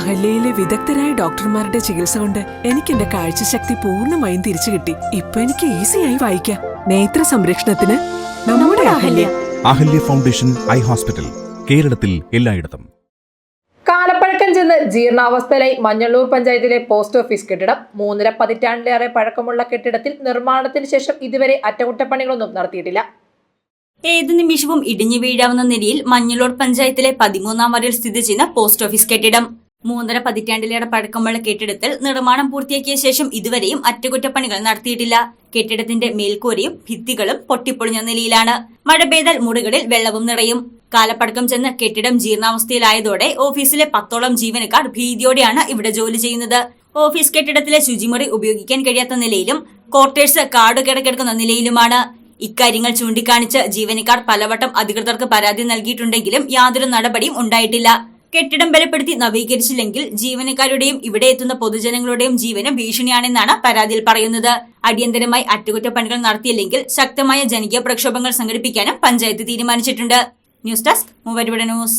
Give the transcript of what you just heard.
അഹല്യയിലെ വിദഗ്ധരായ ഡോക്ടർമാരുടെ ചികിത്സ കൊണ്ട് എനിക്ക് എന്റെ കാഴ്ചശക്തി പൂർണമായും തിരിച്ചു കിട്ടി. ഇപ്പൊ എനിക്ക് ഈസിയായി വായിക്കാം. നേത്ര സംരക്ഷണത്തിന് നമ്മുടെ Ahalya. Ahalya. Foundation eye hospital കേരളത്തിൽ എല്ലായിടത്തും. കാലപ്പഴക്കം ചെന്ന് ജീർണാവസ്ഥയിലായി മഞ്ഞള്ളൂർ പഞ്ചായത്തിലെ പോസ്റ്റ് ഓഫീസ് കെട്ടിടം. മൂന്നര പതിറ്റാണ്ടിലേറെ പഴക്കമുള്ള കെട്ടിടത്തിൽ നിർമ്മാണത്തിന് ശേഷം ഇതുവരെ അറ്റകുറ്റപ്പണികളൊന്നും നടത്തിയിട്ടില്ല. ഏത് നിമിഷവും ഇടിഞ്ഞു വീഴാവുന്ന നിലയിൽ മഞ്ഞളൂർ പഞ്ചായത്തിലെ പതിമൂന്നാം വാർഡിൽ സ്ഥിതി ചെയ്യുന്ന പോസ്റ്റ് ഓഫീസ് കെട്ടിടം. മൂന്നര പതിറ്റാണ്ടിലേറെ പഴക്കമുള്ള കെട്ടിടത്തിൽ നിർമ്മാണം പൂർത്തിയാക്കിയ ശേഷം ഇതുവരെയും അറ്റകുറ്റപ്പണികൾ നടത്തിയിട്ടില്ല. കെട്ടിടത്തിന്റെ മേൽക്കൂരയും ഭിത്തികളും പൊട്ടിപ്പൊളിഞ്ഞ നിലയിലാണ്. മഴ പെയ്താൽ മുറികളിൽ വെള്ളവും നിറയും. കാലപ്പഴക്കം ചെന്ന് കെട്ടിടം ജീർണാവസ്ഥയിലായതോടെ ഓഫീസിലെ പത്തോളം ജീവനക്കാർ ഭീതിയോടെയാണ് ഇവിടെ ജോലി ചെയ്യുന്നത്. ഓഫീസ് കെട്ടിടത്തിലെ ശുചിമുറി ഉപയോഗിക്കാൻ കഴിയാത്ത നിലയിലും ക്വാർട്ടേഴ്സ് കാട് കിടക്കിടക്കുന്ന നിലയിലുമാണ്. ഇക്കാര്യങ്ങൾ ചൂണ്ടിക്കാണിച്ച് ജീവനക്കാർ പലവട്ടം അധികൃതർക്ക് പരാതി നൽകിയിട്ടുണ്ടെങ്കിലും യാതൊരു നടപടിയും ഉണ്ടായിട്ടില്ല. കെട്ടിടം ബലപ്പെടുത്തി നവീകരിച്ചില്ലെങ്കിൽ ജീവനക്കാരുടെയും ഇവിടെ എത്തുന്ന പൊതുജനങ്ങളുടെയും ജീവന് ഭീഷണിയാണെന്നാണ് പരാതിയിൽ പറയുന്നത്. അടിയന്തരമായി അറ്റകുറ്റപ്പണികൾ നടത്തിയില്ലെങ്കിൽ ശക്തമായ ജനകീയ പ്രക്ഷോഭങ്ങൾ സംഘടിപ്പിക്കാനും പഞ്ചായത്ത് തീരുമാനിച്ചിട്ടുണ്ട്. ന്യൂസ് ഡെസ്ക് മൂവരുവിടെ ന്യൂസ്.